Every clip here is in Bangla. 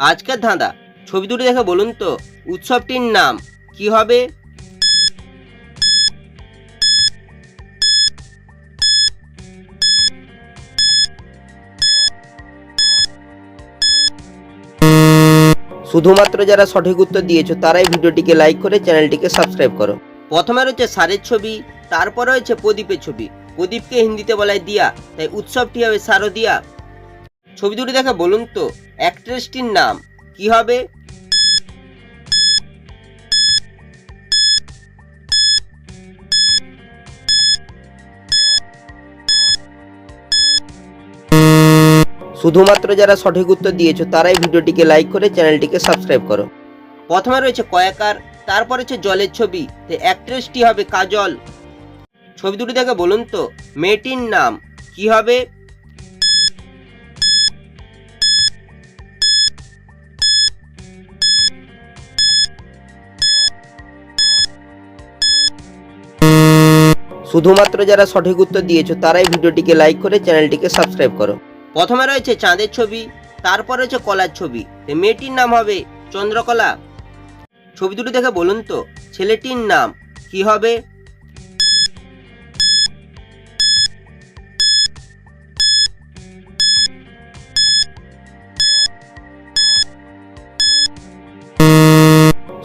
আজকের ধাঁধা। ছবি দুটি দেখে বলুন তো, উৎসবটির নাম কি হবে? শুধুমাত্র যারা সঠিক উত্তর দিয়েছ, তারাই ভিডিওটিকে লাইক করে চ্যানেলটিকে সাবস্ক্রাইব করো। প্রথমে রয়েছে সারের ছবি, তারপর রয়েছে প্রদীপের ছবি। প্রদীপকে হিন্দিতে বলায় দিয়া, তাই উৎসবটি হবে শারদিয়া। ছবি দুটি দেখে, বলুন তো। অ্যাক্ট্রেসটির নাম কি হবে? শুধুমাত্র যারা সঠিক উত্তর দিয়েছ, তারাই ভিডিওটিকে লাইক করে চ্যানেলটিকে সাবস্ক্রাইব করো। প্রথমে রয়েছে কয়াকার, তারপর হচ্ছে জলের ছবি। তো অ্যাক্ট্রেসটি হবে কাজল। ছবি দুটি দেখে, বলুন তো। মেয়েটির নাম কি হবে? শুধুমাত্র যারা সঠিক উত্তর দিয়েছ, তারাই ভিডিওটিকে লাইক করে চ্যানেলটিকে সাবস্ক্রাইব করো। প্রথমে রয়েছে চাঁদের ছবি, তারপর রয়েছে কলার ছবি। মেয়েটির নাম হবে চন্দ্রকলা। ছবি দুটি দেখে বলুন তো, ছেলেটির নাম কি হবে?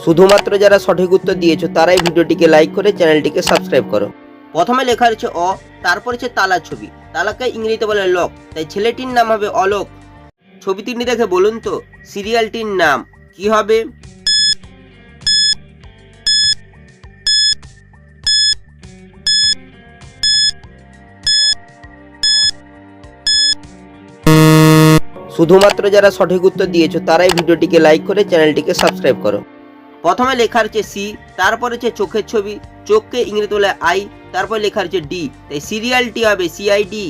শুধুমাত্র যারা সঠিক উত্তর দিয়েছ, তারাই ভিডিওটিকে লাইক করে চ্যানেলটিকে সাবস্ক্রাইব করো। প্রথমে লেখা রয়েছে অ, তারপর হচ্ছে তালা ছবি। তালাকে ইংরেজিতে বলে লক। তাই ছেলেটির নাম হবে অলোক। ছবি তিনটি দেখে বলুন তো, সিরিয়ালটির নাম কি হবে? শুধুমাত্র যারা সঠিক উত্তর দিয়েছ, তারাই ভিডিওটিকে লাইক করে চ্যানেলটিকে সাবস্ক্রাইব করো। প্রথমে লেখা রয়েছে সি তারপরে হচ্ছে চোখের ছবি, চোখকে ইংরেজি বলে আই তারপরে লেখা রয়েছে ডি তাই সিরিয়ালটি হবে সিআইডি